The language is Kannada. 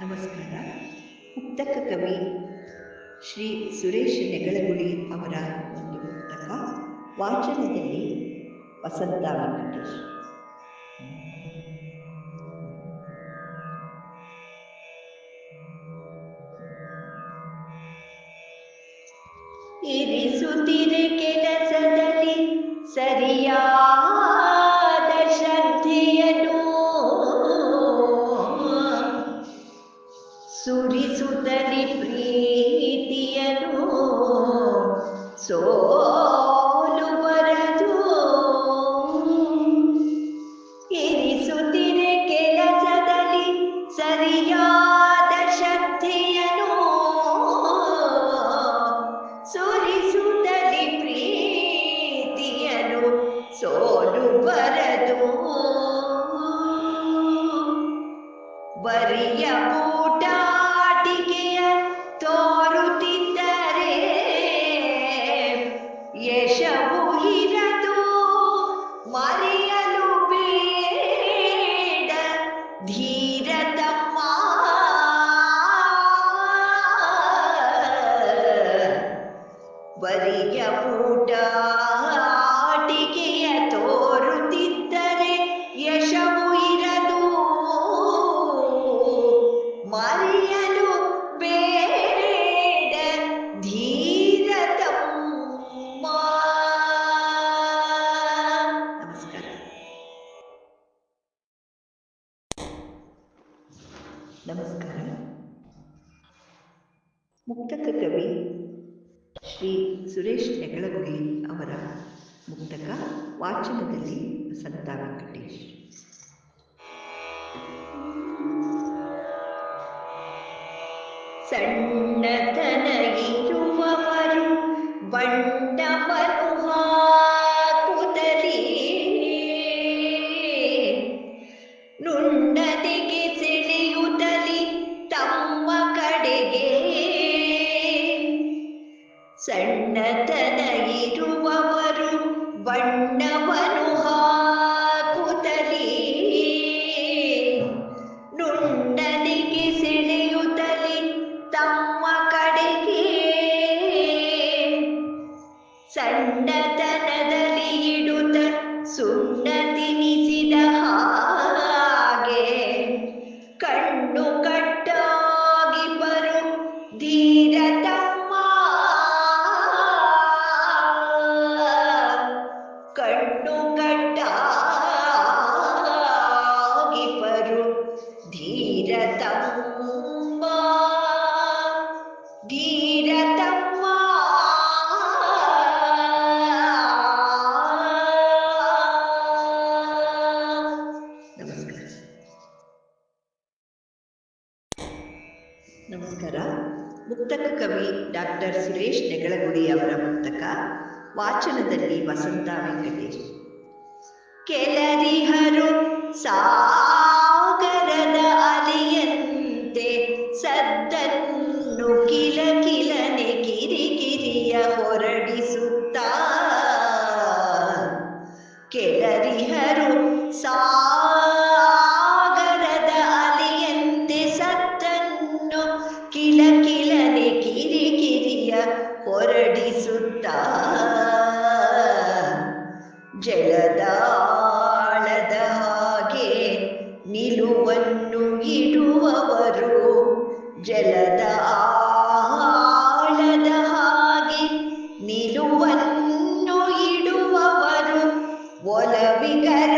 ನಮಸ್ಕಾರ. ಮುಕ್ತಕ ಕವಿ ಶ್ರೀ ಸುರೇಶ್ ನೆಗಳಗುಳಿ ಅವರ ಒಂದು ಪುಸ್ತಕ, ವಾಚನದಲ್ಲಿ ವಸಂತ ವೆಂಕಟೇಶ್. ಇರಿಸುತ್ತಿರೆ ಕೆಲಸದಲ್ಲಿ ಸರಿಯಾದ ಸೋಲು ಬರದು ಇರಿಸುತ್ತಿರೆ ಕೆಲಸದಲ್ಲಿ ಸರಿಯಾದ ಶ್ರದ್ಧೆಯನು ಸುರಿಸುತ್ತಲಿ ಪ್ರೀತಿಯನು ಸೋಲು ಬರದು ಬರಿಯ ಧೀರತಮ್ಮ. ಬರಿಯ ಊಟಾಟಿಕೆಯ ತೋರುತ್ತಿದ್ದರೆ ಯಶವು ಇರದು. ಮರೆಯಲು ನಮಸ್ಕಾರ. ಮುಕ್ತಕ ಕವಿ ಶ್ರೀ ಸುರೇಶ್ ನೆಗಳಗುಳಿ ಅವರ ಮುಕ್ತಕ ವಾಚನದಲ್ಲಿ ವಸಂತ ವೆಂಕಟೇಶ್. ಸಣ್ಣತನ ಇರುವವರು ಸಣ್ಣತನ ನಮಸ್ಕಾರ. ಮುಕ್ತಕ ಕವಿ ಡಾಕ್ಟರ್ ಸುರೇಶ್ ನೆಗಳಗುಡಿ ಅವರ ಮುಕ್ತಕ ವಾಚನದಲ್ಲಿ ವಸಂತ ವೆಂಕಟೇಶ್. ಕೆಲರಿಹರು ಸಾಗರದ ಕಿಲ ಕಿಲನೆ ಕಿರಿ ಕಿರಿಯ ಹೊರಡಿಸುತ್ತ ಜಲದ ಆಳದ ಹಾಗೆ ನಿಲುವನ್ನು ಇಡುವವರು. ಜಲದ ಆಳದ ಹಾಗೆ ನಿಲುವನ್ನು ಇಡುವವರು. ಒಲವಿಗರ